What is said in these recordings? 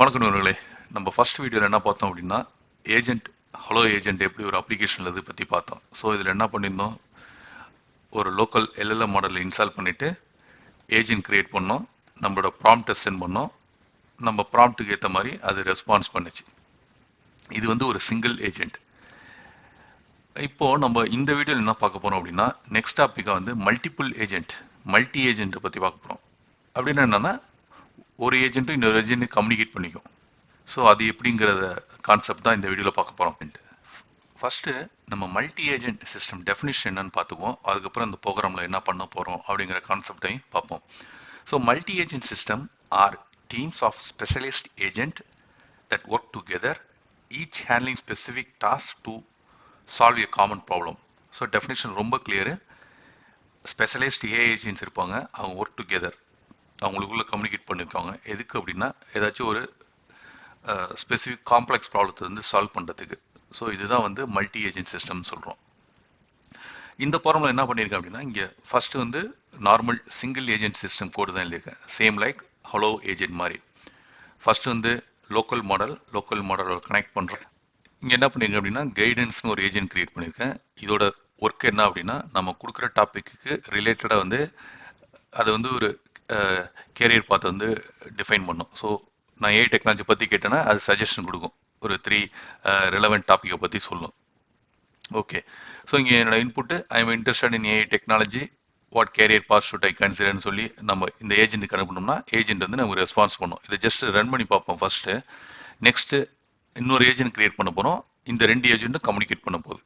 வணக்கம் நண்பர்களே. நம்ம ஃபர்ஸ்ட் வீடியோவில் என்ன பார்த்தோம் அப்படின்னா ஏஜென்ட் ஹலோ ஏஜென்ட் எப்படி ஒரு அப்ளிகேஷனில் இது பற்றி பார்த்தோம். ஸோ இதில் என்ன பண்ணியிருந்தோம்? ஒரு லோக்கல் எல்எல்எம் மாடலில் இன்ஸ்டால் பண்ணிவிட்டு ஏஜென்ட் க்ரியேட் பண்ணோம். நம்மளோட ப்ராம்ப்டை சென்ட் பண்ணோம். நம்ம ப்ராம்ப்ட்டுக்கு ஏற்ற மாதிரி அது ரெஸ்பான்ஸ் பண்ணுச்சு. இது வந்து ஒரு சிங்கிள் ஏஜென்ட் இப்போது நம்ம இந்த வீடியோவில் என்ன பார்க்க போகிறோம் அப்படின்னா நெக்ஸ்ட் டாப்பிக்காக வந்து மல்டிபிள் ஏஜென்ட் மல்டி ஏஜென்ட்டை பற்றி பார்க்க போகிறோம் அப்படின்னா என்னென்னா ஒரு ஏஜென்ட்டு இன்னொரு ஏஜென்ட் கம்யூனிகேட் பண்ணிக்கும். ஸோ அது எப்படிங்கிறத கான்செப்ட் தான் இந்த வீடியோவில் பார்க்க போகிறோம் ஃபஸ்ட்டு நம்ம மல்டி ஏஜென்ட் சிஸ்டம் டெஃபினிஷன் என்னன்னு பார்த்துக்குவோம். அதுக்கப்புறம் இந்த ப்ரோக்ராமில் என்ன பண்ண போகிறோம் அப்படிங்கிற கான்செப்டையும் பார்ப்போம். So multi agent system are teams of specialist agent that work together each handling specific task to solve a common problem so definition ரொம்ப கிளியரு ஸ்பெஷலிஸ்ட் ஏ ஏஜென்ட்ஸ் இருப்பாங்க. அவங்க ஒர்க் டுகெதர் அவங்களுக்குள்ள கம்யூனிகேட் பண்ணியிருக்காங்க எதுக்கு அப்படின்னா ஏதாச்சும் ஒரு ஸ்பெசிஃபிக் காம்ப்ளெக்ஸ் ப்ராப்ளத்தை வந்து சால்வ் பண்ணுறதுக்கு ஸோ இதுதான் வந்து மல்டி ஏஜென்ட் சிஸ்டம்னு சொல்கிறோம் இந்த ஃபார்மில் என்ன பண்ணியிருக்கேன் அப்படின்னா இங்கே ஃபஸ்ட்டு வந்து normal single agent system code தான் எழுதியிருக்கேன். சேம் லைக் ஹலோ ஏஜென்ட் மாதிரி. ஃபஸ்ட்டு வந்து லோக்கல் மாடல் லோக்கல் மாடலோட கனெக்ட் பண்ணுறேன் இங்கே என்ன பண்ணியிருக்கேன் அப்படின்னா கைடன்ஸ்னு ஒரு ஏஜென்ட் க்ரியேட் பண்ணியிருக்கேன் இதோட ஒர்க் என்ன அப்படின்னா நம்ம கொடுக்குற டாப்பிக்கு ரிலேட்டடாக வந்து அது வந்து ஒரு கேரியர் பார்த்து வந்து டிஃபைன் பண்ணும். ஸோ நான் ஏஐ டெக்னாலஜி பற்றி கேட்டேன்னா அது சஜஷன் கொடுக்கும். ஒரு த்ரீ ரிலவெண்ட் டாப்பிக்கை பற்றி சொல்லும். ஓகே ஸோ இங்கே என்னோட input I am interested in AI technology what career path should I கன்சிடர்னு சொல்லி நம்ம இந்த ஏஜென்ட்டுக்கு அனுப்பணும்னா ஏஜென்ட் வந்து நமக்கு ரெஸ்பான்ஸ் பண்ணும். இதை ஜஸ்ட் ரன் பண்ணி பார்ப்போம் ஃபஸ்ட்டு நெக்ஸ்ட்டு இன்னொரு ஏஜென்ட் கிரியேட் பண்ண போகிறோம் இந்த ரெண்டு ஏஜென்ட்டும் கம்யூனிகேட் பண்ண போகுது.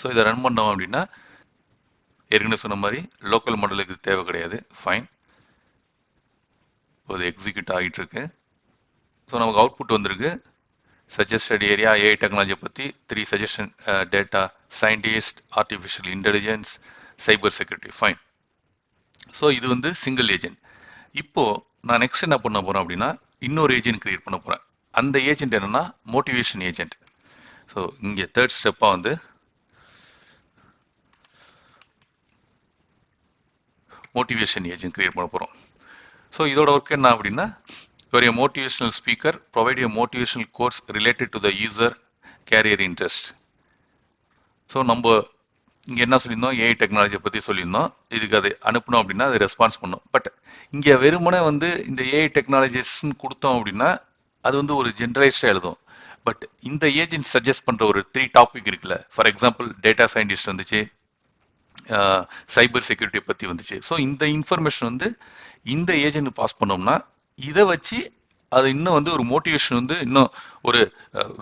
ஸோ இதை ரன் பண்ணோம் அப்படின்னா ஏற்கனவே சொன்ன மாதிரி லோக்கல் மாடலுக்கு தேவை கிடையாது. ஃபைன் இது எக்ஸிக்யூட் ஆகிட்டு இருக்கு ஸோ நமக்கு அவுட்புட் வந்திருக்கு. சஜஸ்டட் ஏரியா ஏஐ டெக்னாலஜியை பற்றி three suggestion data scientist artificial intelligence cyber security fine so இது வந்து சிங்கிள் ஏஜென்ட் இப்போது நான் நெக்ஸ்ட் என்ன பண்ண போகிறேன் அப்படின்னா இன்னொரு ஏஜென்ட் க்ரியேட் பண்ண போகிறேன் அந்த ஏஜென்ட் என்னென்னா மோட்டிவேஷன் ஏஜென்ட் ஸோ இங்கே தேர்ட் ஸ்டெப்பாக வந்து மோட்டிவேஷன் ஏஜென்ட் கிரியேட் பண்ண போகிறோம் ஸோ இதோட ஒர்க் என்ன அப்படின்னா ஒரு motivational speaker provide a motivational course related to the user career interest so நம்ம இங்கே என்ன சொல்லியிருந்தோம்? ஏஐ டெக்னாலஜியை பற்றி சொல்லியிருந்தோம். இதுக்கு அதை அனுப்பணும் அப்படின்னா அது ரெஸ்பான்ஸ் பண்ணும். பட் இங்கே வெறுமனே வந்து இந்த ஏஐ டெக்னாலஜிஸ்ன்னு கொடுத்தோம் அப்படின்னா அது வந்து ஒரு ஜென்ரலைஸ்டாக எழுதும். பட் இந்த ஏஜென்ட் சஜஸ்ட் பண்ணுற ஒரு த்ரீ டாபிக் இருக்குல்ல. ஃபார் எக்ஸாம்பிள் டேட்டா சயின்டிஸ்ட் வந்துச்சு. சைபர் செக்யூரிட்டியை பற்றி வந்துச்சு. ஸோ இந்த இன்ஃபர்மேஷன் வந்து இந்த ஏஜென்ட் பாஸ் பண்ணோம்னா இதை வச்சு அது இன்னும் வந்து ஒரு மோட்டிவேஷன் வந்து இன்னும் ஒரு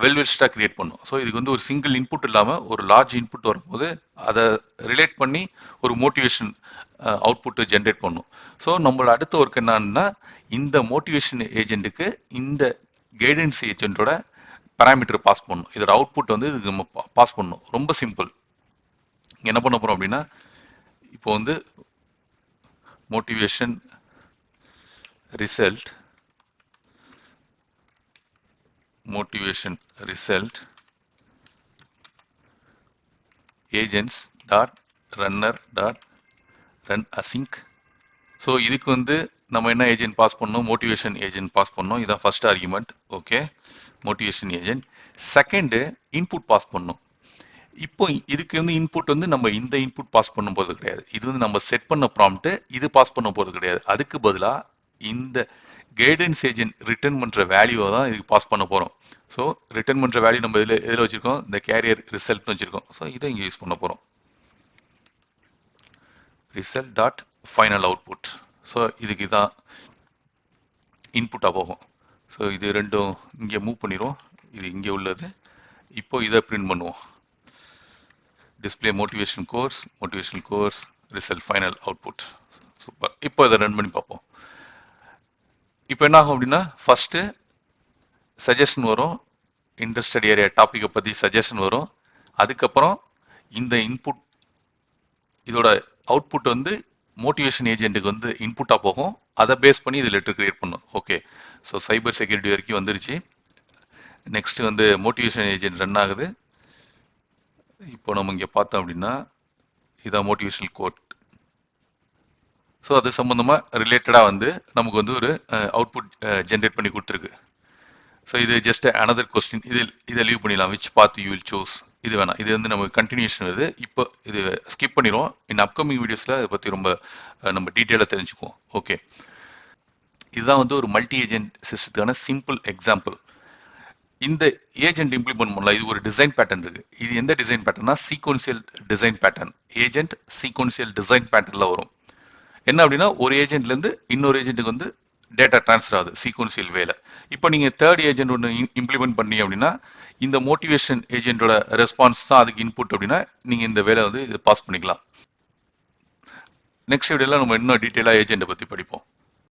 வெல்வெல்ஸ்டாக கிரியேட் பண்ணும். ஸோ இதுக்கு வந்து ஒரு சிங்கிள் இன்புட் இல்லாமல் ஒரு லார்ஜ் இன்புட் வரும்போது அதை ரிலேட் பண்ணி ஒரு மோட்டிவேஷன் அவுட்புட்டை ஜென்ரேட் பண்ணும். ஸோ நம்மளோட அடுத்த ஒர்க் என்னன்னா இந்த மோட்டிவேஷன் ஏஜென்ட்டுக்கு இந்த கைடன்ஸ் ஏஜென்ட்டோட பேராமீட்டர் பாஸ் பண்ணும். இதோட அவுட்புட் வந்து இதுக்கு நம்ம பாஸ் பண்ணும். ரொம்ப சிம்பிள் என்ன பண்ண போகிறோம் அப்படின்னா இப்போ வந்து motivation result motivation result agents dot runner dot run async so இதுக்கு வந்து நம்ம என்ன ஏஜென்ட் பாஸ் பண்ணோம் மோட்டிவேஷன் ஏஜென்ட் பாஸ் பண்ணோம் இதான் first argument okay motivation agent second input pass பண்ணோம் இப்போ இதுக்கு வந்து இன்புட் வந்து நம்ம இந்த இன்புட் பாஸ் பண்ண போகிறது கிடையாது. இது வந்து நம்ம செட் பண்ண ப்ராம்ப்ட்டு இது பாஸ் பண்ண போகிறது கிடையாது. அதுக்கு பதிலாக இந்த கைடன்ஸ் ஏஜென்ட் ரிட்டர்ன் பண்ணுற வேல்யூவை தான் இதுக்கு பாஸ் பண்ண போகிறோம் ஸோ ரிட்டர்ன் பண்ணுற வேல்யூ நம்ம இதில் எதில் வச்சுருக்கோம்? இந்த கேரியர் ரிசல்ட்னு வச்சுருக்கோம். ஸோ இதை இங்கே யூஸ் பண்ண போகிறோம் result dot final output so இதுக்கு இதான் இன்புட்டாக போகும். ஸோ இது ரெண்டும் இங்கே மூவ் பண்ணிடுவோம் இது இங்கே உள்ளது. இப்போ இதை பிரிண்ட் பண்ணுவோம். Display motivation course motivation course result final output super இப்போ இதை ரன் பண்ணி பார்ப்போம். இப்போ என்ன ஆகும் அப்படின்னா ஃபஸ்ட்டு சஜஷன் வரும். இன்ட்ரெஸ்டட் ஏரியா டாப்பிக்கை பற்றி சஜஷன் வரும். அதுக்கப்புறம் இந்த இன்புட் இதோட அவுட்புட் வந்து மோட்டிவேஷன் ஏஜென்ட்டுக்கு வந்து இன்புட்டாக போகும். அதை பேஸ் பண்ணி இது லெட்டர் கிரியேட் பண்ணும். ஓகே ஸோ சைபர் செக்யூரிட்டி வரைக்கும் வந்துருச்சு. நெக்ஸ்ட் வந்து மோட்டிவேஷன் ஏஜென்ட் ரன் ஆகுது. இப்போ நம்ம இங்கே பார்த்தோம் அப்படின்னா இதான் மோட்டிவேஷனல் கோட் ஸோ அது சம்மந்தமாக ரிலேட்டடாக வந்து நமக்கு வந்து ஒரு அவுட்புட் ஜென்ரேட் பண்ணி கொடுத்துருக்கு. ஸோ இது ஜஸ்ட் அனதர் கொஸ்டின் இது இதை லீவ் பண்ணிடலாம். விச் பார்த்து யூ வில் சூஸ் இது வேணாம். இது வந்து நமக்கு கண்டினியூஷன் வருது. இப்போ இது ஸ்கிப் பண்ணிடுவோம். இன் அப்கமிங் வீடியோஸில் அதை பற்றி ரொம்ப நம்ம டீட்டெயிலாக தெரிஞ்சுக்குவோம். ஓகே இதுதான் வந்து ஒரு மல்டி ஏஜென்ட் சிஸ்டத்துக்கான சிம்பிள் எக்ஸாம்பிள் இந்த ஏஜென்ட் இம்ப்ளிமெண்ட் பண்ணலாம் இது ஒரு டிசைன் பேட்டர்ன் இருக்கு. இது எந்த design பேட்டர்னா sequential design pattern agent sequential design பேட்டர்ல வரும். என்ன அப்படின்னா ஒரு ஏஜென்ட்ல இருந்து இன்னொரு ஏஜென்ட்டுக்கு வந்து டேட்டா ட்ரான்ஸ்ஃபர் ஆகுது சீக்வன்சியல் வேலை இப்போ நீங்கள் தேர்ட் ஏஜென்ட் ஒன்று இம்ப்ளிமெண்ட் பண்ணீங்க அப்படின்னா இந்த மோட்டிவேஷன் ஏஜென்ட்டோட ரெஸ்பான்ஸ் தான் அதுக்கு இன்புட் அப்படின்னா நீங்கள் இந்த வேலை வந்து பாஸ் பண்ணிக்கலாம். நெக்ஸ்ட் வீடியோவில் நம்ம இன்னும் டீட்டெயிலாக ஏஜென்ட்டை பற்றி படிப்போம்.